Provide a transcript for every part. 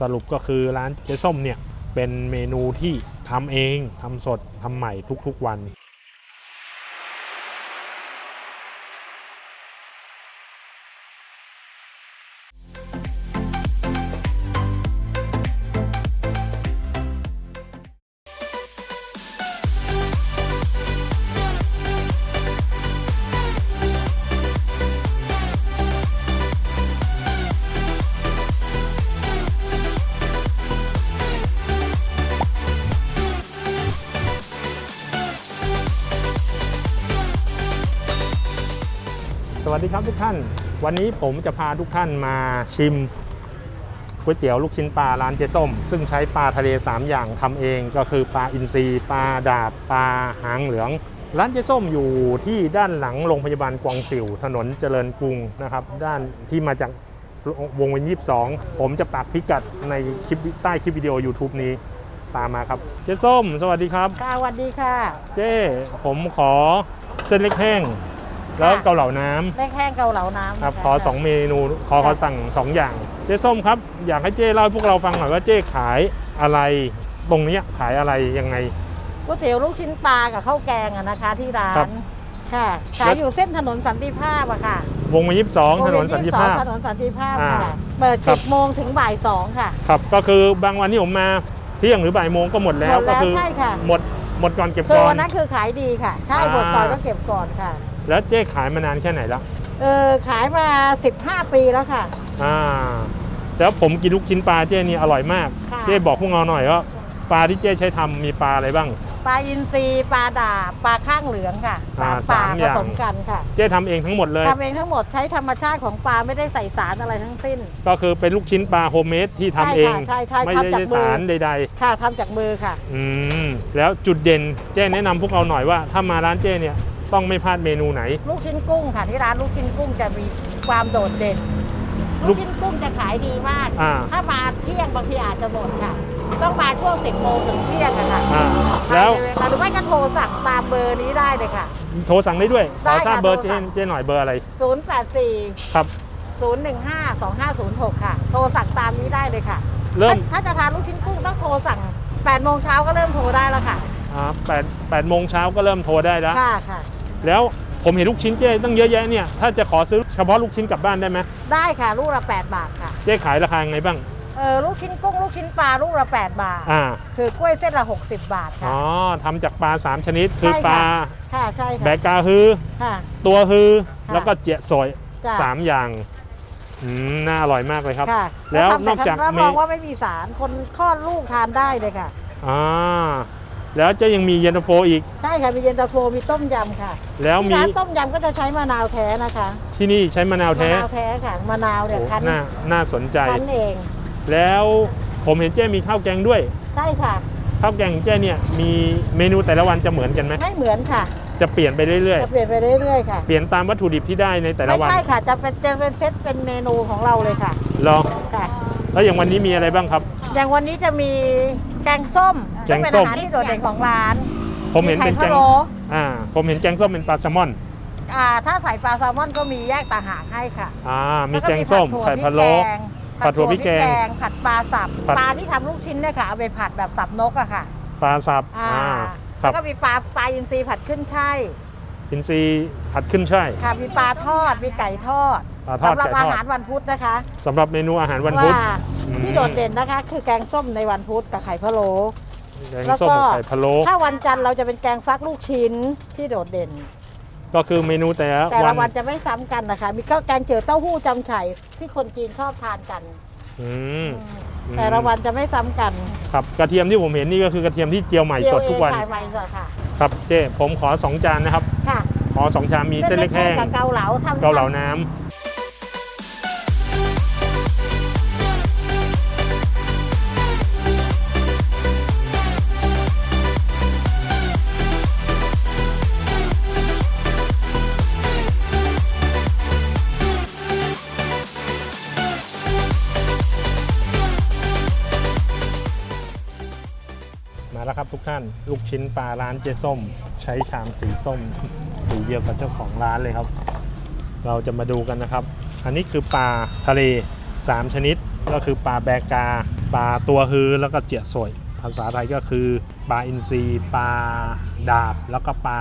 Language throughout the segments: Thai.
สรุปก็คือร้านเจ๊ส้มเนี่ยเป็นเมนูที่ทำเองทำสดทำใหม่ทุกๆวัน สวัสดีครับทุกท่าน วันนี้ผมจะพาทุกท่านมาชิมก๋วยเตี๋ยวลูกชิ้นปลาร้านเจส้ม ซึ่งใช้ปลาทะเล 3 อย่างทำเองก็คือปลาอินทรีปลาดาบปลาหางเหลือง ร้านเจส้มอยู่ที่ด้านหลังโรงพยาบาลกวางสิวถนนเจริญกรุงนะครับ ด้านที่มาจากวงเวียน22ผมจะปักพิกัดในคลิปใต้คลิปวิดีโอ YouTube นี้ตามมาครับ เจส้ม สวัสดีครับ ค่ะสวัสดีค่ะ เจ้ผมขอเส้นเล็กแห้ง แล้วเกาเหลาน้ำแป้งแห้งเกาเหลาน้ำครับนะะขอสองเมนูขอขอสั่งสองอย่าง เจ๊ส้มครับ อยากให้เจ้เล่าให้พวกเราฟังหน่อยว่าเจ้ขายอะไร ตรงเนี้ยขายอะไรยังไง ก๋วยเตี๋ยวลูกชิ้นปลากับข้าวแกงอะนะคะ ที่ร้าครัน บค่ะ ขายอยู่เส้นถนนสันติภาพอะค่ะวงมายิบสองถนนสันติภาพ วงเวียน22ถนนสันติภาพอ่าค่ะ เปิดครัเจ็บดโมงถึงบ่ายสองค่ะ ครับก็คือบางวันที่ผมมาเที่ยงหรือบ่ายโมงก็หมดแล้วหมดแล้วก็คืใช่ค่ะ หมดหมดก่อนเก็บคือก่อวันน นั้นคือขายดีค่ะ ใช่อ่าหมดก่อนก็เก็บก่อนค่ะ แล้วเจ้ขายมานานแค่ไหนแล้วเออขายมา 15 ปีแล้วค่ะ อ่าแล้วผมกินลูกชิ้นปลาเจ้นี่อร่อยมาก ค่ะ เจ้บอกพวกเราหน่อยว่าปลาที่เจ้ใช้ทำมีปลาอะไรบ้าง ปลาอินทรีปลาดาบปลาข้างเหลืองค่ะอ่าปลาสามผอย่าง สมกันค่ะเจ้ทำเองทั้งหมดเลย ทำเองทั้งหมดใช้ธรรมชาติของปลาไม่ได้ใส่สารอะไรทั้งสิ้น ก็คือเป็นลูกชิ้นปลาโฮมเมดที่ทำใช่เองค่ะใช่ใช่ไม่ทำได้จากใช้มือสารใด ค่ะทำจากมือค่ะ ๆ อืมแล้วจุดเด่นเจ้แนะนำพวกเราหน่อยว่าถ้ามาร้านเจ้เนี่ย ต้องไม่พลาดเมนูไหน ลูกชิ้นกุ้งค่ะที่ร้านลูกชิ้นกุ้งจะมีความโดดเด่น ลูลูกกชิ้นกุ้งจะขายดีมาก อ่า ถ้ามาเที่ยงบางทีอาจจะหมดค่ะ ต้องมาช่วงสิบโมงถึงเที่ยงอะค่ะอ่าแล้วไปเยค่ะหรือไม่ก็โทรสั่งตามเบอร์นี้ได้เลยค่ะ โทรสั่งได้ด้วยขได้อค่ะทราบเบอร์โทรเจ้สั่ง เจ้หน่อยเบอร์อะไร084 ครับ 015 2506 ค่ะ โทรสั่งตามนี้ได้เลยค่ะเริ่มถ้าถ้าจะทานลูกชิ้นกุ้งต้องโทรสั่ง8โมงเช้าก็เริ่มโทรได้แล้วค่ะ อ่าแปดแปดโมงเช้าก็เริ่มโทรได้แล้ว ค่ะค่ะ แล้วผมเห็นลูกชิ้นเจ้ตั้งเยอะแยะเนี่ยถ้าจะขอซื้อเฉพาะลูกชิ้นกลับบ้านได้ไหมได้ค่ะลูกละ 8 บาทค่ะเจ้ขายราคายังไงบ้าง เออลูกชิ้นกุ้งลูกชิ้นปลาลูกละ 8 บาท อ่า คือกล้วยเส้นละ 60 บาทอ๋ค่ะอทำจากปลาสามชนิดคือใช่ปค่ะลาค่ะใช่แบค่ะกาฮือ ค่ะ ตัวฮือค่ะแล้วก็เจียซอยจ้ะ สามอย่างอืมน่าอร่อยมากเลยครับ ค่ะแล้วทำนอกจากรับเมรองว่าไม่มีสารคนคลอดลูกทานได้เลยค่ะ อ่า แล้วเจะยังมีเย็นตาโฟอีก ใช่ค่ะ มีเย็นตาโฟมีต้มยำค่ะแล้วที่มีร้านต้มยำก็จะใช้มะนาวแท้นะคะที่นี่ใช้มะนาวแท้มะนาวแท้ค่ะมะนาวเนี่ยโอ้คั้นน่าน่าสนใจ คั้นเองแล้วผมเห็นเจ้มีข้าวแกงด้วย ใช่ค่ะ ข้าวแกงของเจ้เนี่ยมีเมนูแต่ละวันจะเหมือนกันไหมไม่เหมือนค่ะจะเปลี่ยนไปเรื่อยจะเปลี่ยนไปเรื่อยๆค่ะๆ เปลี่ยนตามวัตถุดิบที่ได้ในแต่ละไม่วันใช่ค่ะ จะเป็นจะเป็นเซตเป็นเมนูของเราเลยค่ะเหรอค่ะ แล้วอย่างวันนี้มีอะไรบ้างครับ อย่างวันนี้จะมี แกงส้มแกซึ่งงเป็นส้อามหารที่โดดเด่นของร้านผมเห็นเป็นไข่แกพะงโล้อ่าผมเห็นแกงส้มเป็นปลาแซลมอนอ่าถ้าใส่ปลาแซลมอนก็มีแยกต่างหากให้ค่ะอ่ามีล้วแกงส้มผัดถั่วไข่พะโล้พริกแกงผัดถั่วพริกแกงผัดปลาสับผัด ปลาที่ทำลูกชิ้นเนี่ยค่ะเอาไปผัดแบบสับนกอะค่ะ ปลาสับอ่า อ่าคแล้รับวก็มีปลาปลาอินทรีผัดขึ้นช่ายอินซีย์ผัดขึ้นช่าย ค่ะมีปลาทอดมีไก่ทอดปลาทอดสำหรับไก่อาทอดหารวันพุธนะคะสำหรับเมนูอาหารวันพุธ ว่าอืม ที่โดดเด่นนะคะ คือแกงส้มในวันพุธกับไข่พะโล้แกงแล้วส้มก็กับไข่พะโล้ถ้าวันจันทร์เราจะเป็นแกงฟักลูกชิ้นที่โดดเด่น ก็คือเมนูแต่ละแต่วัละนวันจะไม่ซ้ำกันนะคะ มีก็แกงเจียวเต้าหู้จำไฉที่คนจีนชอบทานกันอืมอืมแต่ละวันจะไม่ซ้ำกัน ครับกระเทียมที่ผมเห็นนี่ก็คือกระเทียมที่เจียวใหม่สดทุกวันเจียเองขายใหม่สดค่ะครับเจ้ผมขอสองจานนะครับ ค่ะ ขอสองชามมีเส้นเล็กแห้งกับเกาเหลาทำเกาเหลาน้ำมา ทุกท่าน ลูกชิ้นปลาร้านเจส้ม ใช้ชามสีส้ม สีเดียวกับเจ้าของร้านเลยครับ เราจะมาดูกันนะครับ อันนี้คือปลาทะเล 3 ชนิด ก็คือปลาแบกา ปลาตัวฮือแล้วก็เจียสวยภาษาไทยก็คือปลาอินทรีปลาดาบ แล้วก็ปลา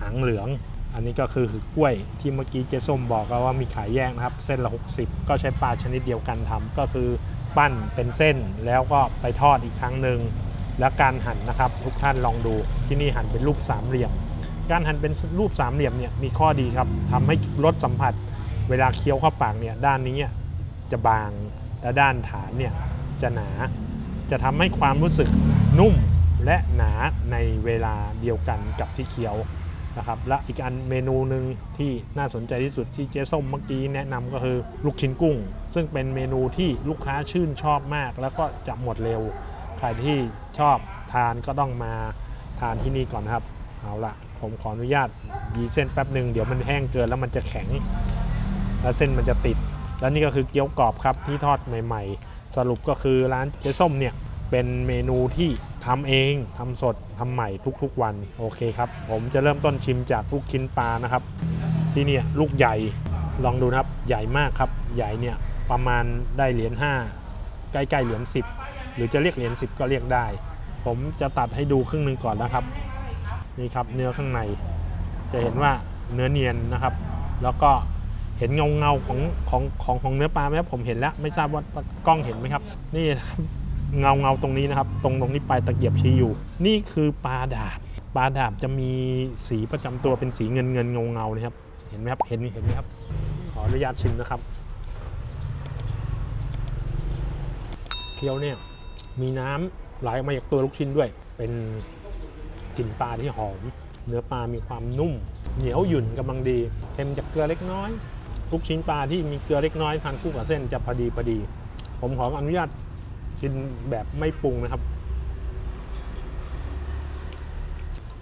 หางเหลือง อันนี้ก็คือหือกล้วยที่เมื่อกี้เจส้มบอกว่ามีขายแยกนะครับ เส้นละ 60 ก็ใช้ปลาชนิดเดียวกันทำก็คือปั้นเป็นเส้นแล้วก็ไปทอดอีกครั้งหนึ่ง แล้วการหั่นนะครับทุกท่านลองดูที่นี่หั่นเป็นรูปสามเหลี่ยม การหั่นเป็นรูปสามเหลี่ยมเนี่ยมีข้อดีครับทำให้รสสัมผัส เวลาเคี้ยวเข้าปากเนี่ยด้านนี้จะบางและด้านฐานเนี่ยจะหนา จะทำให้ความรู้สึกนุ่มและหนาในเวลาเดียวกันกับที่เคี้ยวนะครับและอีกอันเมนูหนึ่งที่น่าสนใจที่สุดที่เจ๊ส้มเมื่อกี้แนะนำก็คือลูกชิ้นกุ้ง ซึ่งเป็นเมนูที่ลูกค้าชื่นชอบมาก แล้วก็จะหมดเร็ว ใครที่ชอบทานก็ต้องมาทานที่นี่ก่อนนะครับ เอาละผมขออนุญาตยีเส้นแป๊บหนึ่งเดี๋ยวมันแห้งเกินแล้วมันจะแข็ง แล้วเส้นมันจะติด แล้วนี่ก็คือเกี๊ยวกรอบครับที่ทอดใหม่ ๆ สรุปก็คือร้านเจ๊ส้มเนี่ยเป็นเมนูที่ทำเองทำสดทำใหม่ทุกๆ วันโอเคครับ ผมจะเริ่มต้นชิมจากลูกชิ้นปลานะครับ ที่เนี่ยลูกใหญ่ลองดูนะครับใหญ่มากครับ ใหญ่เนี่ยประมาณได้เหรียญ5ใกล้ๆเหรียญ10 หรือจะเรียกเหรียญ10 ก็เรียกได้ ผมจะตัดให้ดูครึ่งหนึ่งก่อนนะครับ นี่ครับเนื้อข้างใน จะเห็นว่าเนื้อเนียนนะครับ แล้วก็เห็นเงาเงาของของของของเนื้อปลาไหมครับผมเห็นแล้ว ไม่ทราบว่ากล้องเห็นไหมครับ นี่เงาเงาตรงนี้นะครับ ตรงตรงนี้ปลายตะเกียบชี้อยู่ นี่คือปลาดาบปลาดาบจะมีสีประจำตัวเป็นสีเงินเงินเงาเงานะครับ เห็นไหมครับเห็นเห็นไหมครับ ขออนุญาตชิมนะครับเคี้ยวเนี่ย มีน้ำไหลออกมาจากตัวลูกชิ้นด้วย เป็นกลิ่นปลาที่หอม เนื้อปลามีความนุ่ม เหนียวหยุ่นกำลังดีเค็มจากเกลือเล็กน้อยลูกชิ้นปลาที่มีเกลือเล็กน้อยทานคู่กับเส้นจะพอดีพอดี ผมขออนุญาตกินแบบไม่ปรุงนะครับ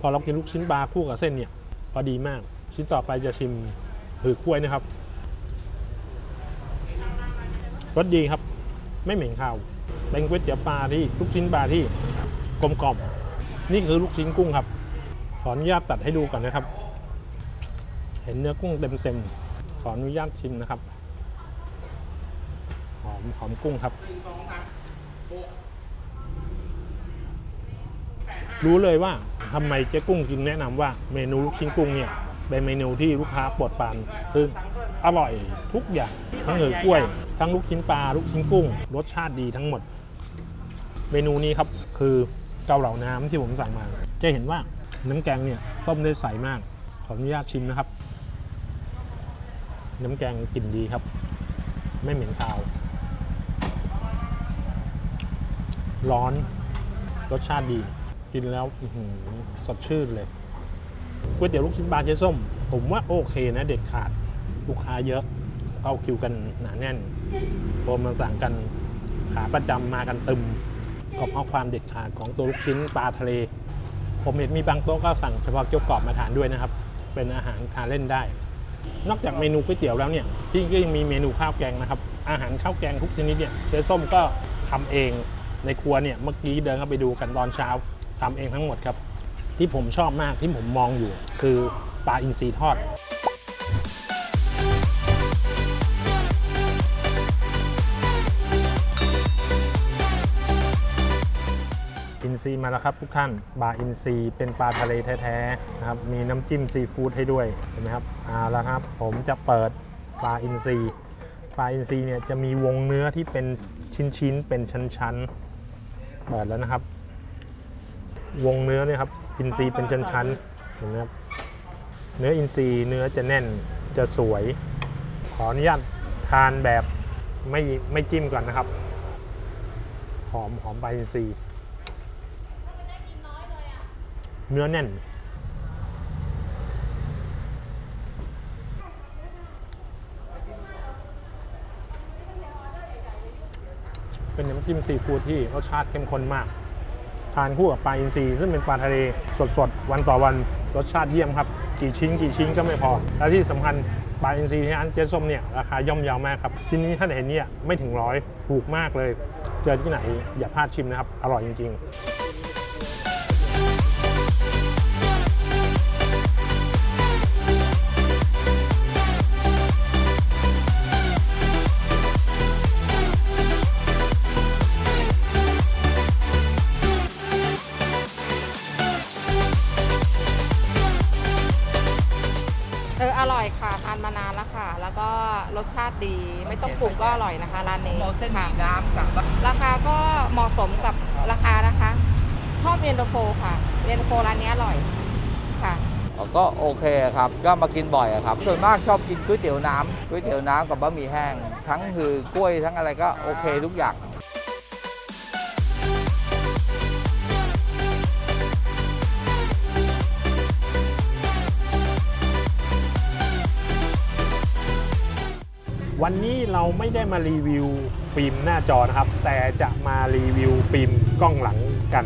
พอเรากินลูกชิ้นปลาคู่กับเส้นเนี่ยพอดีมาก ชิ้นต่อไปจะชิมหือกล้วยนะครับรสดีครับ ไม่เหม็นข้าว เป็นก๋วยเตี๋ยวปลาที่ลูกชิ้นปลาที่กลมกล่อมนี่คือลูกชิ้นกุ้งครับ ขออนุญาตตัดให้ดูก่อนนะครับ เห็นเนื้อกุ้งเต็มๆขออนุญาตชิมนะครับหอมหอมกุ้งครับ รู้เลยว่าทำไมเจ๊กุ้งจึงแนะนำว่าเมนูลูกชิ้นกุ้งเนี่ยเป็นเมนูที่ลูกค้าปรดปานคืออร่อยทุกอย่าง ทั้งเหือกล้วย ทั้งลูกชิ้นปลาลูกชิ้นกุ้ง รสชาติดีทั้งหมด เมนูนี้ครับคือเกาเหลาน้ำที่ผมสั่งมา จะเห็นว่าน้ำแกงเนี่ยต้มได้ใสมาก ขออนุญาตชิมนะครับ น้ำแกงกลิ่นดีครับ ไม่เหม็นคาว ร้อนรสชาติดี กินแล้วสดชื่นเลยก๋วยเตี๋ยวลูกชิ้นปลาเจ๊ส้ม ผมว่าโอเคนะเด็ดขาดลูกค้าเยอะเข้าคิวกันหนาแน่นโทรมาสั่งกันขาประจำมากันตึม ก็เพราความเด็ดขาดของตัวลูกชิ้นปลาทะเล ผมเห็นมีบางโต๊ะก็สั่งเฉพาะเกี๊ยวกรอบมาทานด้วยนะครับ เป็นอาหารทานเล่นได้ นอกจากเมนูก๋วยเตี๋ยวแล้วเนี่ยที่ก็ยังมีเมนูข้าวแกงนะครับ อาหารข้าวแกงทุกชนิดเนี่ยเจ๊ส้มก็ทำเองในครัวเนี่ยเมื่อกี้เดินเข้าไปดูกันตอนเช้าทำเองทั้งหมดครับ ที่ผมชอบมากที่ผมมองอยู่ คือปลาอินทรีทอด ซีมาแล้วครับทุกท่านปลาอินซีเป็นปลาทะเลแท้ๆนะครับมีน้ำจิ้มซีฟู้ดให้ด้วยเห็นไหมครับเอาละครับ ผมจะเปิดปลาอินซีปลาอินซีเนี่ยจะมีวงเนื้อที่เป็นชิ้นๆเป็นชั้นๆเปิดแล้วนะครับ วงเนื้อเนี่ยครับอินซีเป็นชั้นๆเห็นไหมครับเนื้ออินซีเนื้อจะแน่นจะสวย ขออนุญาตทานแบบไม่ไม่จิ้มก่อนนะครับ หอมหอมปลาอินทรี เนื้อแน่น เป็นน้ำจิ้มซีฟู้ดที่รสชาติเข้มข้นมาก ทานคู่กับปลาอินทรีซึ่งเป็นปลาทะเลสดๆ วันต่อวันรสชาติเยี่ยมครับ กี่ชิ้นกี่ชิ้นก็ไม่พอ และที่สำคัญปลาอินทรีที่ร้านเจ๊ส้มเนี่ยราคาย่อมเยาวมากครับ ชิ้นนี้ถ้าเห็นเนี่ยไม่ถึงร้อยถูกมากเลย เจอที่ไหนอย่าพลาดชิมนะครับ อร่อยจริง ๆานมานานแล้วค่ะ แล้วก็รสชาติดีไม่ต้องปรุงก็อร่อยนะคะ ร้านนี้หมอเส้นหค่ะมี่น้ำกับราคาก็เหมาะสมกับราคานะคะ ชอบเย็นตาโฟค่ะเย็นตาโฟร้านนี้อร่อยค่ะก็โอเคครับ ก็มากินบ่อยอะครับ ส่วนมากชอบกินก๋วยเตี๋ยวน้ำก๋วยเตี๋ยวน้ำกับบะหมี่แห้ง ทั้งคือกล้วยทั้งอะไรก็โอเคทุกอย่าง วันนี้เราไม่ได้มารีวิวฟิล์มหน้าจอนะครับ แต่จะมารีวิวฟิล์มกล้องหลังกัน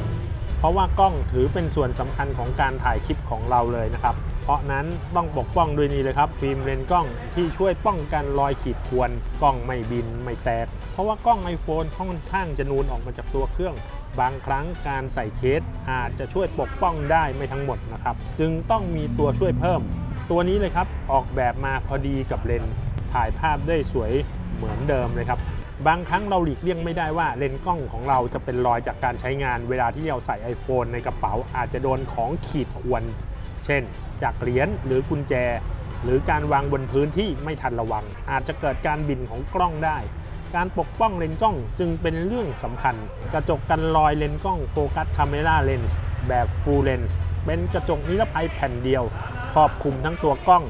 เพราะว่ากล้องถือเป็นส่วนสำคัญของการถ่ายคลิปของเราเลยนะครับ เพราะนั้นต้องปกป้องด้วยนี่เลยครับ ฟิล์มเลนส์กล้องที่ช่วยป้องกันรอยขีดข่วนกล้องไม่บินไม่แตก เพราะว่ากล้อง iPhone ค่อนข้างจะนูนออกมาจากตัวเครื่องบางครั้งการใส่เคสอาจจะช่วยปกป้องได้ไม่ทั้งหมดนะครับ จึงต้องมีตัวช่วยเพิ่ม ตัวนี้เลยครับออกแบบมาพอดีกับเลนส์ ถ่ายภาพได้สวยเหมือนเดิมเลยครับ บางครั้งเราหลีกเลี่ยงไม่ได้ว่าเลนส์กล้องของเราจะเป็นรอยจากการใช้งาน เวลาที่เราใส่ iPhone ในกระเป๋าอาจจะโดนของขีดข่วน เช่น จากเหรียญหรือกุญแจ หรือการวางบนพื้นที่ไม่ทันระวัง อาจจะเกิดการบินของกล้องได้การปกป้องเลนส์กล้องจึงเป็นเรื่องสำคัญ กระจกกันรอยเลนส์กล้องโฟกัสคาเมราเลนส์แบบ Full Lens เป็นกระจกนิรภัยแผ่นเดียว ครอบคลุมทั้งตัวกล้อง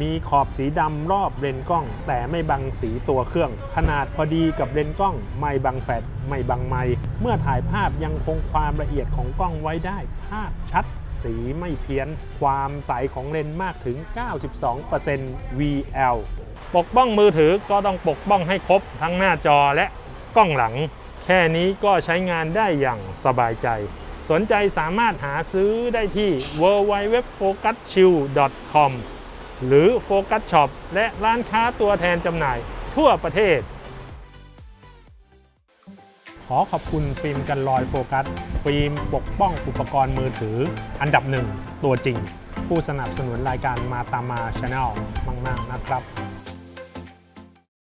มีขอบสีดำรอบเลนกล้อง แต่ไม่บังสีตัวเครื่อง ขนาดพอดีกับเลนกล้อง ไม่บังแฟลชไม่บังไมค์เมื่อถ่ายภาพยังคงความละเอียดของกล้องไว้ได้ ภาพชัดสีไม่เพี้ยน ความใสของเลนส์มากถึง 92% VL ปกป้องมือถือก็ต้องปกป้องให้ครบทั้งหน้าจอและกล้องหลัง แค่นี้ก็ใช้งานได้อย่างสบายใจ สนใจสามารถหาซื้อได้ที่ www.focuschill.com หรือ Focus Shop และร้านค้าตัวแทนจำหน่ายทั่วประเทศ ขอขอบคุณฟิล์มกันรอยโฟกัส ฟิล์มปกป้องอุปกรณ์มือถือ อันดับหนึ่งตัวจริง ผู้สนับสนุนรายการมาตามาชาแนลมาก ๆ นะครับ